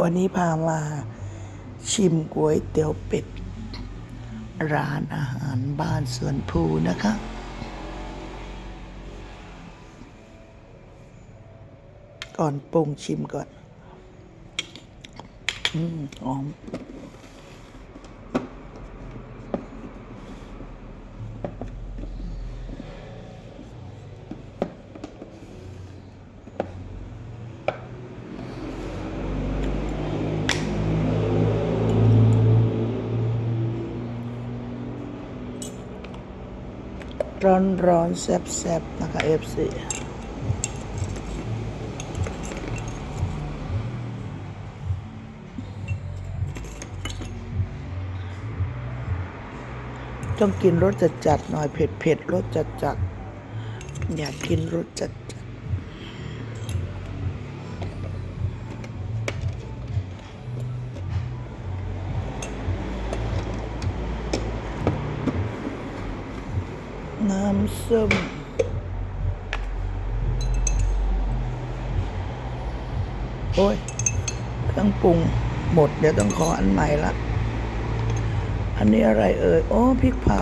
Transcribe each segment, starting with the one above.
วันนี้พามาชิมก๋วยเตี๋ยวเป็ด ร้านอาหารบ้านสวนภูนะคะ ก่อนปรุงชิมก่อน อืมหอม ร้อนร้อนๆแซ่บแซ่บๆนะคะเอฟซีต้องกินรสจัดจัดๆหน่อยเผ็ดเผ็ดๆรสจัดจัดๆอยากกินรสจัดจัด น้ำส้มโอ้ยเครื่องปรุงหมด เดี๋ยวต้องขออันใหม่ละอันนี้อะไรเอ่ยโอ้พริกเผา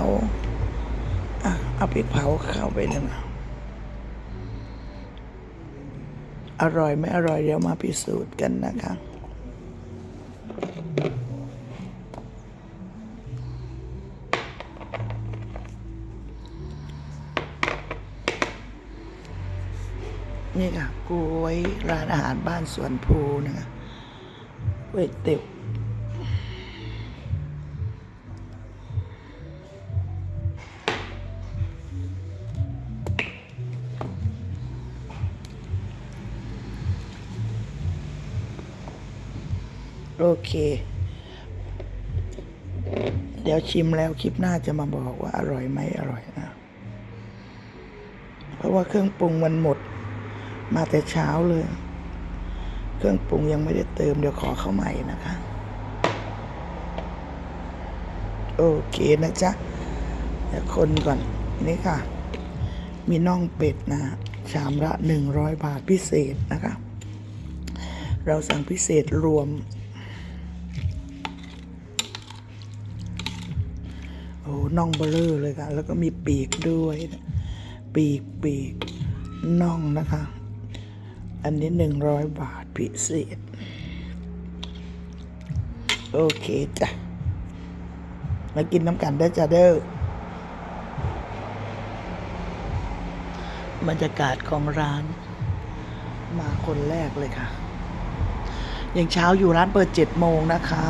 อะเอาพริกเผาเข้าไปหนึ่งอร่อยไม่อร่อยเดี๋ยวมาพิสูจน์กันนะคะ นี่ค่ะกล้วยร้านอาหารบ้านสวนภูนะคะกล้วยเตี๋ยวโอเค เดี๋ยวชิมแล้วคลิปหน้าจะมาบอกว่าอร่อยไหมอร่อยนะ เพราะว่าเครื่องปรุงมันหมด มาแต่เช้าเลย เครื่องปรุงยังไม่ได้เติมเดี๋ยวขอเข้าใหม่นะคะ โอเคนะจ๊ะเดี๋ยวคนก่อนนี่ค่ะ มีน่องเป็ดนะชามละหนึ่งร้อยบาทพิเศษนะคะ เราสั่งพิเศษรวม โอ้น่องเบลอเลยค่ะ แล้วก็มีปีกด้วย ปีกปีกน่องนะคะ อันนี้หนึ่งร้อยบาทพิเศษ โอเคจ้ะ มากินน้ำกันได้จ้ะเด้อบรรยากาศของร้าน มาคนแรกเลยค่ะ ยังเช้าอยู่ร้านเปิดเจ็ดโมงนะคะ